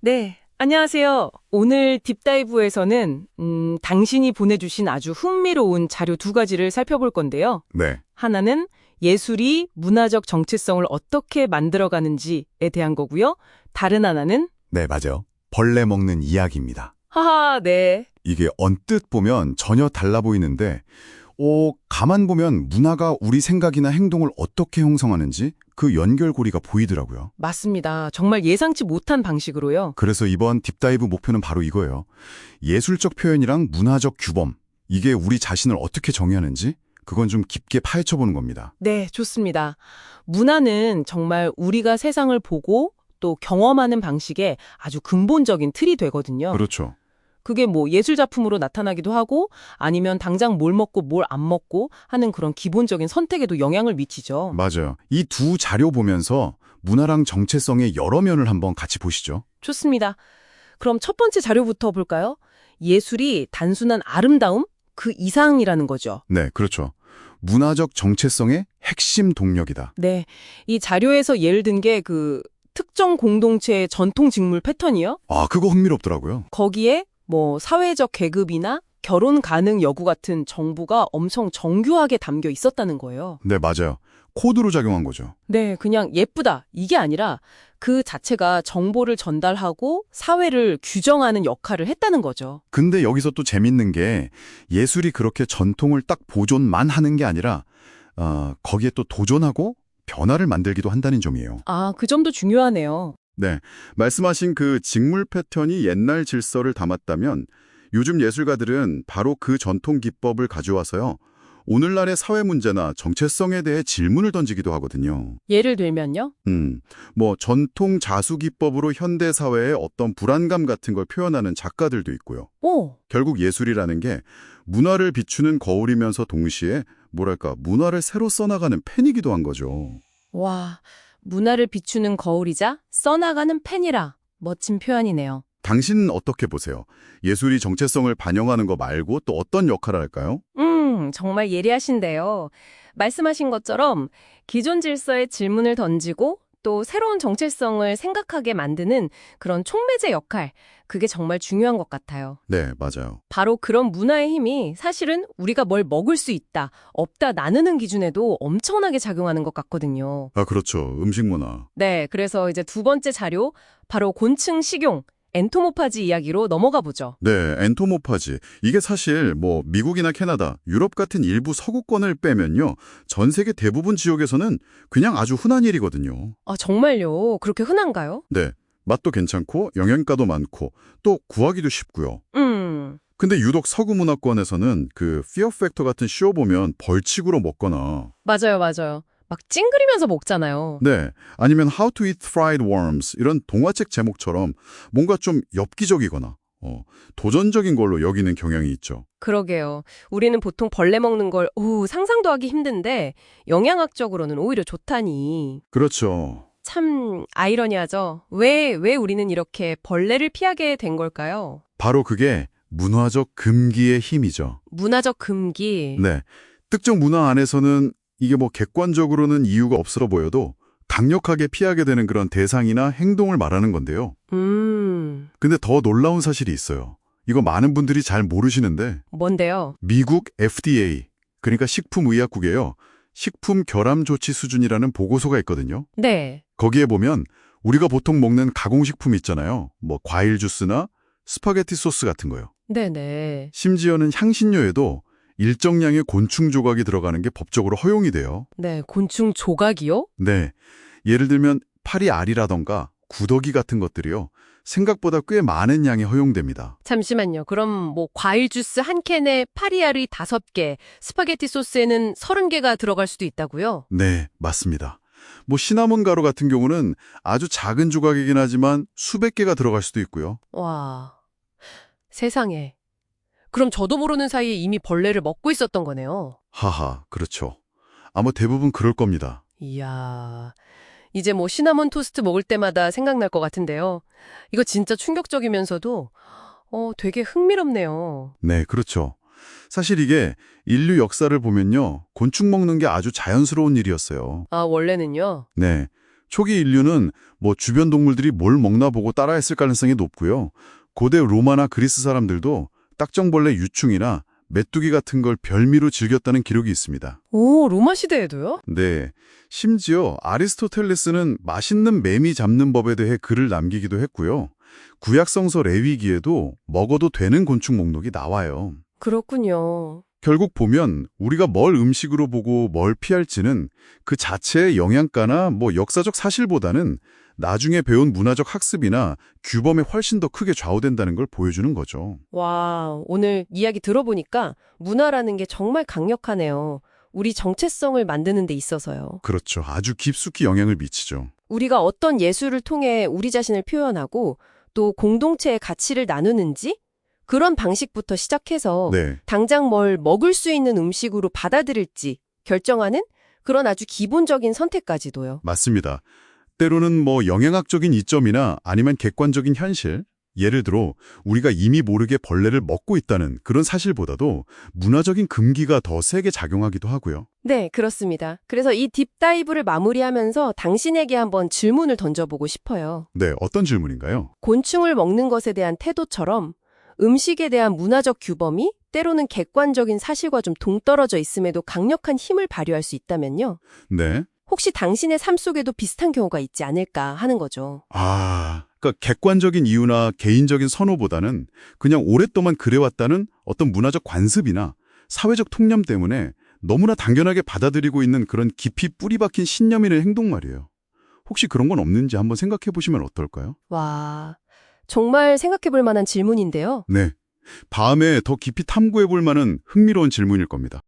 네, 안녕하세요. 오늘 딥다이브에서는 음, 당신이 보내주신 아주 흥미로운 자료 두 가지를 살펴볼 건데요. 네. 하나는 예술이 문화적 정체성을 어떻게 만들어가는지에 대한 거고요. 다른 하나는 네, 맞아요. 벌레 먹는 이야기입니다. 하하, 네. 이게 언뜻 보면 전혀 달라 보이는데, 오, 가만 보면 문화가 우리 생각이나 행동을 어떻게 형성하는지 그 연결고리가 보이더라고요. 맞습니다. 정말 예상치 못한 방식으로요. 그래서 이번 딥다이브 목표는 바로 이거예요. 예술적 표현이랑 문화적 규범, 이게 우리 자신을 어떻게 정의하는지 그건 좀 깊게 파헤쳐보는 겁니다. 네, 좋습니다. 문화는 정말 우리가 세상을 보고 또 경험하는 방식의 아주 근본적인 틀이 되거든요. 그렇죠. 그게 뭐 예술 작품으로 나타나기도 하고 아니면 당장 뭘 먹고 뭘 안 먹고 하는 그런 기본적인 선택에도 영향을 미치죠. 맞아요. 이 두 자료 보면서 문화랑 정체성의 여러 면을 한번 같이 보시죠. 좋습니다. 그럼 첫 번째 자료부터 볼까요? 예술이 단순한 아름다움 그 이상이라는 거죠. 네, 그렇죠. 문화적 정체성의 핵심 동력이다. 네. 이 자료에서 예를 든 게 그 특정 공동체의 전통 직물 패턴이요. 아, 그거 흥미롭더라고요. 거기에 뭐 사회적 계급이나 결혼 가능 여부 같은 정보가 엄청 정교하게 담겨 있었다는 거예요. 네, 맞아요. 코드로 작용한 거죠. 네, 그냥 예쁘다. 이게 아니라 그 자체가 정보를 전달하고 사회를 규정하는 역할을 했다는 거죠. 근데 여기서 또 재밌는 게 예술이 그렇게 전통을 딱 보존만 하는 게 아니라 어, 거기에 또 도전하고 변화를 만들기도 한다는 점이에요. 아, 그 점도 중요하네요. 네, 말씀하신 그 직물 패턴이 옛날 질서를 담았다면 요즘 예술가들은 바로 그 전통 기법을 가져와서요. 오늘날의 사회 문제나 정체성에 대해 질문을 던지기도 하거든요. 예를 들면요. 음, 뭐 전통 자수 기법으로 현대 사회의 어떤 불안감 같은 걸 표현하는 작가들도 있고요. 오, 결국 예술이라는 게 문화를 비추는 거울이면서 동시에 뭐랄까 문화를 새로 써나가는 펜이기도 한 거죠. 와, 문화를 비추는 거울이자 써나가는 펜이라 멋진 표현이네요. 당신은 어떻게 보세요? 예술이 정체성을 반영하는 거 말고 또 어떤 역할을 할까요? 음, 정말 예리하신데요. 말씀하신 것처럼 기존 질서에 질문을 던지고 또 새로운 정체성을 생각하게 만드는 그런 촉매제 역할, 그게 정말 중요한 것 같아요. 네, 맞아요. 바로 그런 문화의 힘이 사실은 우리가 뭘 먹을 수 있다, 없다 나누는 기준에도 엄청나게 작용하는 것 같거든요. 아, 그렇죠. 음식 문화. 네, 그래서 이제 두 번째 자료, 바로 곤충 식용, 엔토모파지 이야기로 넘어가 보죠. 네, 엔토모파지. 이게 사실 뭐 미국이나 캐나다, 유럽 같은 일부 서구권을 빼면요. 전 세계 대부분 지역에서는 그냥 아주 흔한 일이거든요. 아, 정말요? 그렇게 흔한가요? 네. 맛도 괜찮고 영양가도 많고 또 구하기도 쉽고요. 음, 근데 유독 서구 문화권에서는 그 피어 팩터 같은 쇼 보면 벌칙으로 먹거나 맞아요, 맞아요. 막 찡그리면서 먹잖아요. 네, 아니면 How to Eat Fried Worms 이런 동화책 제목처럼 뭔가 좀 엽기적이거나 어, 도전적인 걸로 여기는 경향이 있죠. 그러게요. 우리는 보통 벌레 먹는 걸 오, 상상도 하기 힘든데 영양학적으로는 오히려 좋다니. 그렇죠. 참 아이러니하죠. 왜, 왜 우리는 이렇게 벌레를 피하게 된 걸까요? 바로 그게 문화적 금기의 힘이죠. 문화적 금기. 네, 특정 문화 안에서는 이게 뭐 객관적으로는 이유가 없어 보여도 강력하게 피하게 되는 그런 대상이나 행동을 말하는 건데요. 음, 근데 더 놀라운 사실이 있어요. 이거 많은 분들이 잘 모르시는데 뭔데요? 미국 FDA, 그러니까 식품의약국에요. 식품 결함 조치 수준이라는 보고서가 있거든요. 네. 거기에 보면 우리가 보통 먹는 가공식품 있잖아요. 뭐 과일 주스나 스파게티 소스 같은 거요. 네네. 심지어는 향신료에도 일정량의 곤충 조각이 들어가는 게 법적으로 허용이 돼요. 네, 곤충 조각이요? 네. 예를 들면 파리 알이라던가 구더기 같은 것들이요. 생각보다 꽤 많은 양이 허용됩니다. 잠시만요. 그럼 뭐 과일 주스 한 캔에 파리알이 다섯 개, 스파게티 소스에는 서른 개가 들어갈 수도 있다고요? 네, 맞습니다. 뭐 시나몬 가루 같은 경우는 아주 작은 조각이긴 하지만 수백 개가 들어갈 수도 있고요. 와, 세상에. 그럼 저도 모르는 사이에 이미 벌레를 먹고 있었던 거네요. 하하, 그렇죠. 아마 대부분 그럴 겁니다. 이야, 이제 뭐 시나몬 토스트 먹을 때마다 생각날 것 같은데요. 이거 진짜 충격적이면서도 어, 되게 흥미롭네요. 네, 그렇죠. 사실 이게 인류 역사를 보면요. 곤충 먹는 게 아주 자연스러운 일이었어요. 아, 원래는요? 네. 초기 인류는 뭐 주변 동물들이 뭘 먹나 보고 따라했을 가능성이 높고요. 고대 로마나 그리스 사람들도 딱정벌레 유충이나 메뚜기 같은 걸 별미로 즐겼다는 기록이 있습니다. 오, 로마 시대에도요? 네. 심지어 아리스토텔레스는 맛있는 매미 잡는 법에 대해 글을 남기기도 했고요. 구약성서 레위기에도 먹어도 되는 곤충 목록이 나와요. 그렇군요. 결국 보면 우리가 뭘 음식으로 보고 뭘 피할지는 그 자체의 영양가나 뭐 역사적 사실보다는 나중에 배운 문화적 학습이나 규범에 훨씬 더 크게 좌우된다는 걸 보여주는 거죠. 와, 오늘 이야기 들어보니까 문화라는 게 정말 강력하네요. 우리 정체성을 만드는 데 있어서요. 그렇죠. 아주 깊숙이 영향을 미치죠. 우리가 어떤 예술을 통해 우리 자신을 표현하고 또 공동체의 가치를 나누는지 그런 방식부터 시작해서 네. 당장 뭘 먹을 수 있는 음식으로 받아들일지 결정하는 그런 아주 기본적인 선택까지도요. 맞습니다. 때로는 뭐 영양학적인 이점이나 아니면 객관적인 현실, 예를 들어 우리가 이미 모르게 벌레를 먹고 있다는 그런 사실보다도 문화적인 금기가 더 세게 작용하기도 하고요. 네, 그렇습니다. 그래서 이 딥다이브를 마무리하면서 당신에게 한번 질문을 던져보고 싶어요. 네, 어떤 질문인가요? 곤충을 먹는 것에 대한 태도처럼 음식에 대한 문화적 규범이 때로는 객관적인 사실과 좀 동떨어져 있음에도 강력한 힘을 발휘할 수 있다면요. 네. 혹시 당신의 삶 속에도 비슷한 경우가 있지 않을까 하는 거죠. 아, 그러니까 객관적인 이유나 개인적인 선호보다는 그냥 오랫동안 그래왔다는 어떤 문화적 관습이나 사회적 통념 때문에 너무나 당연하게 받아들이고 있는 그런 깊이 뿌리 박힌 신념이나 행동 말이에요. 혹시 그런 건 없는지 한번 생각해 보시면 어떨까요? 와, 정말 생각해 볼 만한 질문인데요. 네. 다음에 더 깊이 탐구해 볼 만한 흥미로운 질문일 겁니다.